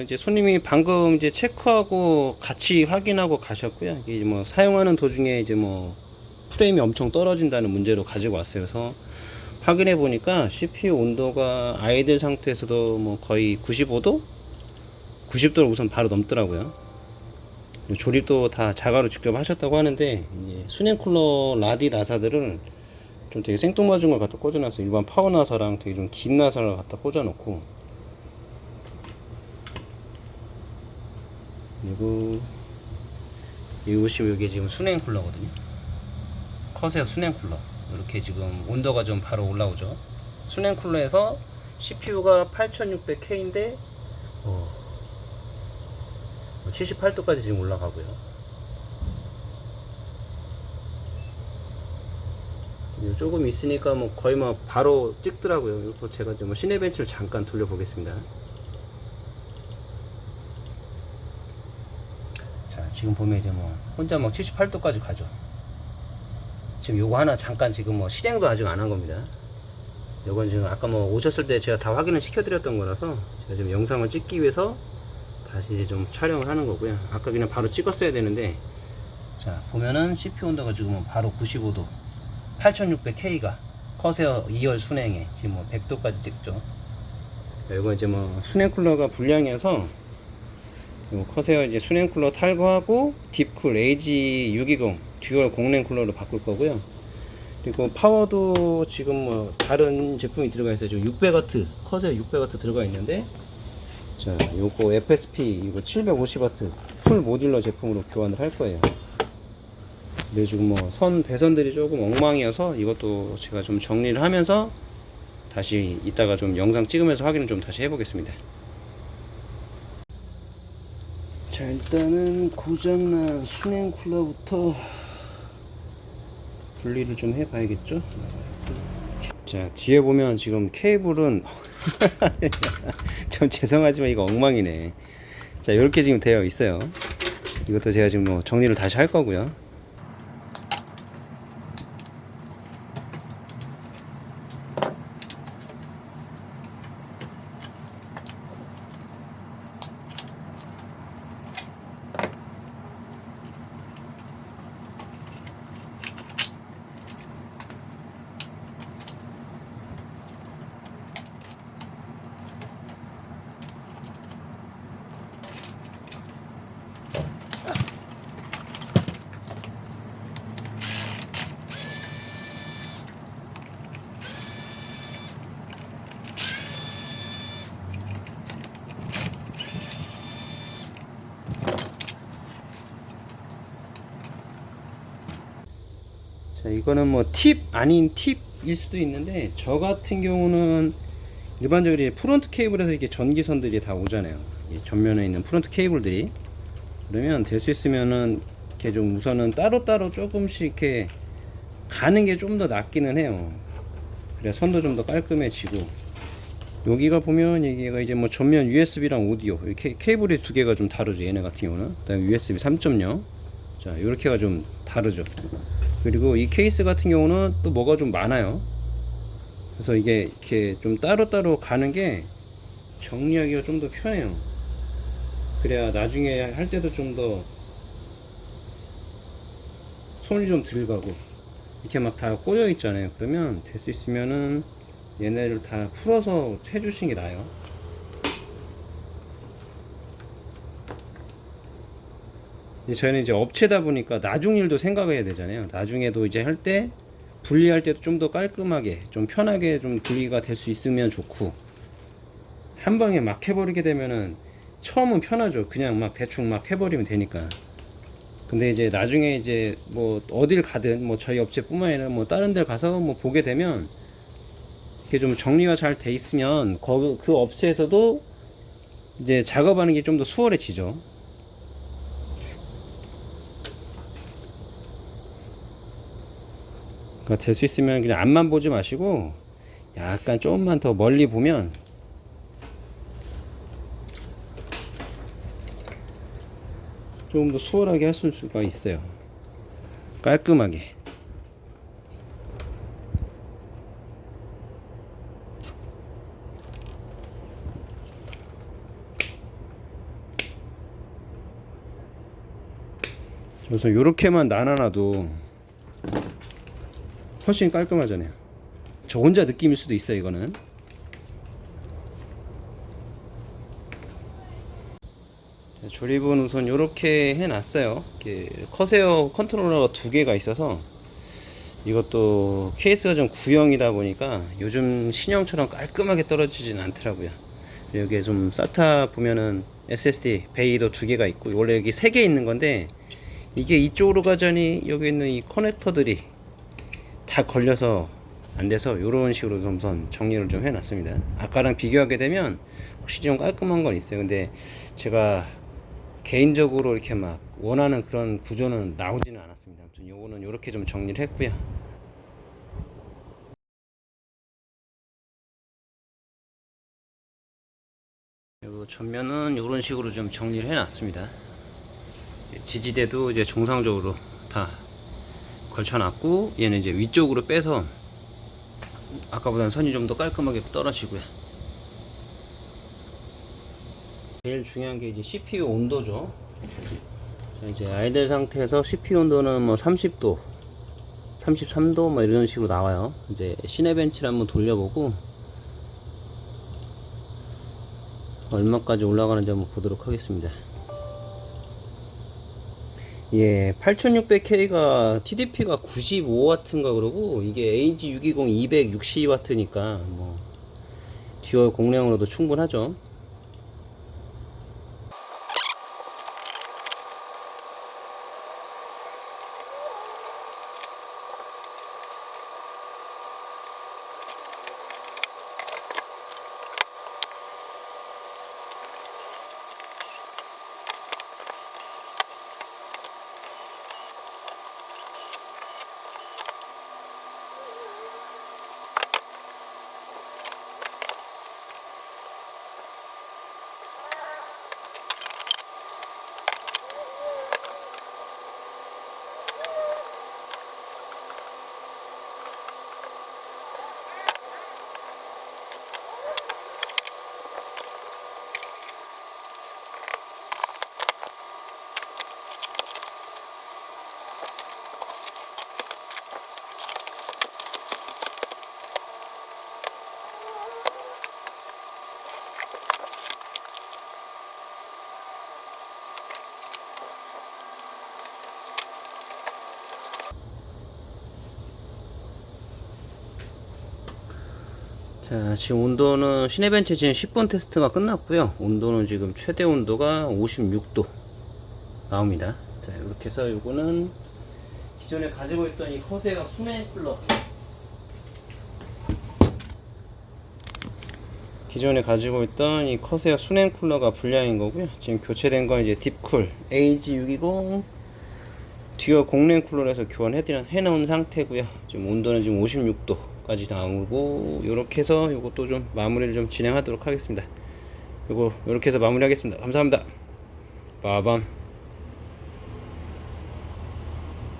뭐 이제 손님이 방금 이제 체크하고 같이 확인하고 가셨고요. 이게 뭐 사용하는 도중에 이제 뭐 프레임이 엄청 떨어진다는 문제로 가지고 왔어요. 그래서 확인해 보니까 CPU 온도가 아이들 상태에서도 뭐 거의 95도? 90도를 우선 바로 넘더라고요. 조립도 다 자가로 직접 하셨다고 하는데 이제 수냉 쿨러 라디 나사들을 좀 되게 생뚱맞은 걸 갖다 꽂아놨어요. 일반 파워 나사랑 되게 좀 긴 나사를 갖다 꽂아놓고 그리고 이거 보시면 이게 지금 수냉 쿨러거든요. 커세어 수냉 쿨러 이렇게 지금 온도가 좀 바로 올라오죠. 수냉 쿨러에서 CPU가 8600K인데 어, 78도까지 지금 올라가고요. 조금 있으니까 뭐 거의 뭐 바로 찍더라고요. 이거 제가 좀 시내 벤치를 잠깐 돌려보겠습니다. 지금 보면 이제 뭐 혼자 막 78도까지 가죠. 지금 요거 하나 잠깐 지금 뭐 실행도 아직 안 한 겁니다. 요건 지금 아까 뭐 오셨을 때 제가 다 확인을 시켜드렸던 거라서 제가 지금 영상을 찍기 위해서 다시 이제 좀 촬영을 하는 거고요. 아까 그냥 바로 찍었어야 되는데 자 보면은 CPU 온도가 지금 바로 95도 8600K가 커세어 2열 순행에 지금 뭐 100도까지 찍죠. 자, 이거 이제 뭐 순행 쿨러가 불량해서 요 커세어 이제 순행 쿨러 탈거하고 딥쿨 AG620 듀얼 공랭 쿨러로 바꿀 거고요. 그리고 파워도 지금 뭐 다른 제품이 들어가 있어요. 지금 600W 커세어 600W 들어가 있는데 자, 요거 FSP 이거 750W 풀 모듈러 제품으로 교환을 할 거예요. 근데 지금 뭐 선 배선들이 조금 엉망이어서 이것도 제가 좀 정리를 하면서 다시 이따가 좀 영상 찍으면서 확인을 좀 다시 해보겠습니다. 자, 일단은 고장난 수냉 쿨러부터 분리를 좀 해봐야겠죠? 자, 뒤에 보면 지금 케이블은 좀 죄송하지만 이거 엉망이네. 자, 이렇게 지금 되어 있어요. 이것도 제가 지금 뭐 정리를 다시 할 거고요. 이거는 뭐 팁 아닌 팁일 수도 있는데 저 같은 경우는 일반적으로 프론트 케이블에서 이렇게 전기선들이 다 오잖아요. 이 전면에 있는 프론트 케이블들이 그러면 될 수 있으면은 이렇게 좀 우선은 따로따로 조금씩 이렇게 가는 게 좀 더 낫기는 해요. 그래야 선도 좀 더 깔끔해지고 여기가 보면 여기가 이제 뭐 전면 USB랑 오디오 이렇게 케이블이 두 개가 좀 다르죠. 얘네 같은 경우는 그다음에 USB 3.0 자 이렇게가 좀 다르죠. 그리고 이 케이스 같은 경우는 또 뭐가 좀 많아요. 그래서 이게 이렇게 좀 따로따로 가는 게 정리하기가 좀 더 편해요. 그래야 나중에 할 때도 좀 더 손이 좀 덜 가고 이렇게 막 다 꼬여 있잖아요. 그러면 될 수 있으면은 얘네를 다 풀어서 해주시는 게 나아요. 이제 저희는 이제 업체다 보니까 나중 일도 생각해야 되잖아요. 나중에도 이제 할 때 분리할 때도 좀 더 깔끔하게 좀 편하게 좀 분리가 될 수 있으면 좋고 한 방에 막 해버리게 되면은 처음은 편하죠. 그냥 막 대충 막 해버리면 되니까. 근데 이제 나중에 이제 뭐 어딜 가든 뭐 저희 업체뿐만 아니라 뭐 다른 데 가서 뭐 보게 되면 이게 좀 정리가 잘 돼 있으면 거, 그 업체에서도 이제 작업하는 게 좀 더 수월해지죠. 그러니까 될 수 있으면 그냥 앞만 보지 마시고 약간 조금만 더 멀리 보면 조금 더 수월하게 할 수가 있어요. 깔끔하게. 그래서 이렇게만 나눠놔도 훨씬 깔끔하잖아요. 저 혼자 느낌일 수도 있어 이거는. 자, 조립은 우선 이렇게 해놨어요. 커세어 컨트롤러가 두 개가 있어서 이것도 케이스가 좀 구형이다 보니까 요즘 신형처럼 깔끔하게 떨어지진 않더라고요. 여기에 좀 SATA 보면은 SSD 베이도 두 개가 있고 원래 여기 세 개 있는 건데 이게 이쪽으로 가자니 여기 있는 이 커넥터들이 다 걸려서 안 돼서 이런 식으로 좀 우선 정리를 좀 해놨습니다. 아까랑 비교하게 되면 확실히 좀 깔끔한 건 있어요. 근데 제가 개인적으로 이렇게 막 원하는 그런 구조는 나오지는 않았습니다. 아무튼 요거는 이렇게 좀 정리를 했고요. 요 전면은 이런 식으로 좀 정리를 해놨습니다. 지지대도 이제 정상적으로 다 걸쳐놨고 얘는 이제 위쪽으로 빼서 아까보다는 선이 좀 더 깔끔하게 떨어지고요. 제일 중요한 게 이제 CPU 온도죠. 자, 이제 아이들 상태에서 CPU 온도는 뭐 30도, 33도 뭐 이런 식으로 나와요. 이제 시네벤치를 한번 돌려보고 얼마까지 올라가는지 한번 보도록 하겠습니다. 예, 8600K가 TDP가 95W인가 그러고 이게 AG620 260W니까 뭐 듀얼 공량으로도 충분하죠. 자, 지금 온도는 시내벤치 지금 10번 테스트가 끝났고요. 온도는 지금 최대 온도가 56도 나옵니다. 자, 이렇게 해서 이거는 기존에 가지고 있던 이 커세어 수냉 쿨러 기존에 가지고 있던 이 커세어 수냉 쿨러가 불량인 거고요. 지금 교체된 건 이제 딥쿨 AG620 듀얼 공랭 쿨러에서 교환해 놓은 상태고요. 지금 온도는 지금 56도 까지 나오고 이렇게 해서 이것도 좀 마무리를 좀 진행하도록 하겠습니다. 이거 이렇게 해서 마무리하겠습니다. 감사합니다. 빠밤.